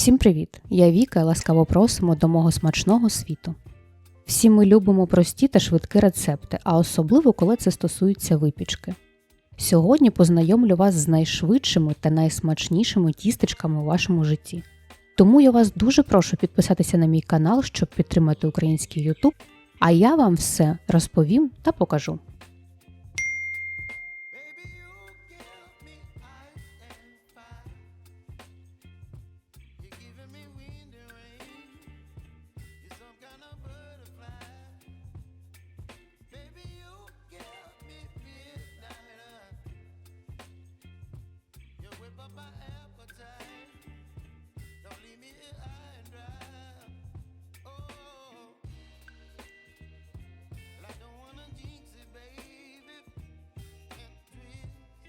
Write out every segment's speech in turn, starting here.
Всім привіт! Я Віка і ласкаво просимо до мого смачного світу. Всі ми любимо прості та швидкі рецепти, а особливо коли це стосується випічки. Сьогодні познайомлю вас з найшвидшими та найсмачнішими тістечками у вашому житті. Тому я вас дуже прошу підписатися на мій канал, щоб підтримати український YouTube, а я вам все розповім та покажу.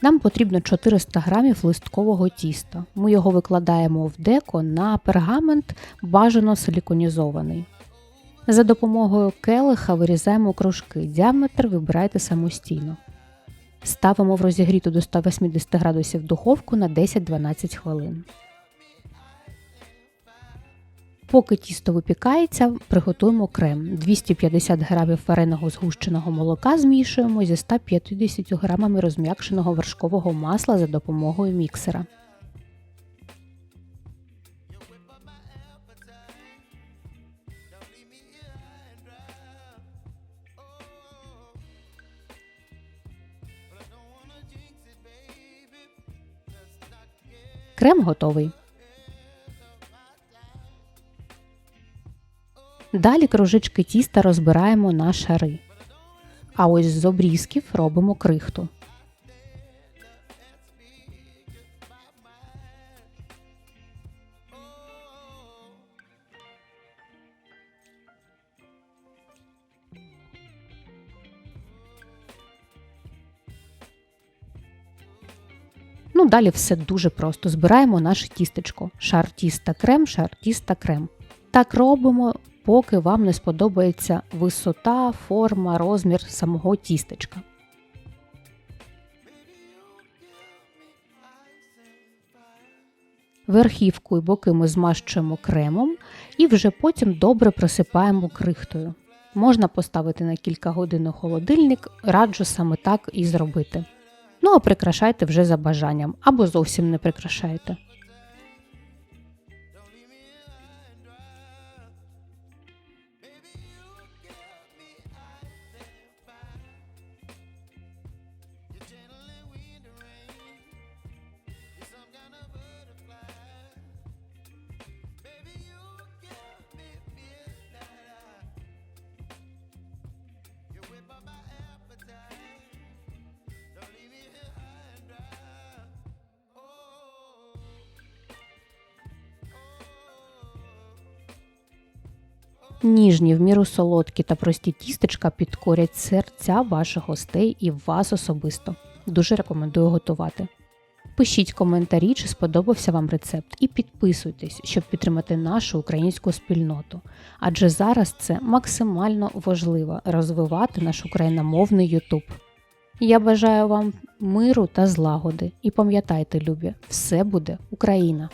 Нам потрібно 400 грамів листкового тіста. Ми його викладаємо в деко на пергамент бажано силіконізований. За допомогою келиха вирізаємо кружки. Діаметр вибирайте самостійно. Ставимо в розігріту до 180 градусів духовку на 10-12 хвилин. Поки тісто випікається, приготуємо крем. 250 г вареного згущеного молока змішуємо зі 150 г розм'якшеного вершкового масла за допомогою міксера. Крем готовий. Далі кружечки тіста розбираємо на шари. А ось з обрізків робимо крихту. Ну, далі все дуже просто. Збираємо наше тістечко. Шар тіста крем, шар тіста крем. Так робимо поки вам не сподобається висота, форма, розмір самого тістечка. Верхівку і боки ми змащуємо кремом і вже потім добре присипаємо крихтою. Можна поставити на кілька годин у холодильник, раджу саме так і зробити. Ну а прикрашайте вже за бажанням або зовсім не прикрашайте. Ніжні, в міру солодкі та прості тістечка підкорять серця ваших гостей і вас особисто. Дуже рекомендую готувати. Пишіть коментарі, чи сподобався вам рецепт, і підписуйтесь, щоб підтримати нашу українську спільноту. Адже зараз це максимально важливо розвивати наш україномовний Ютуб. Я бажаю вам миру та злагоди і пам'ятайте, любі, все буде Україна!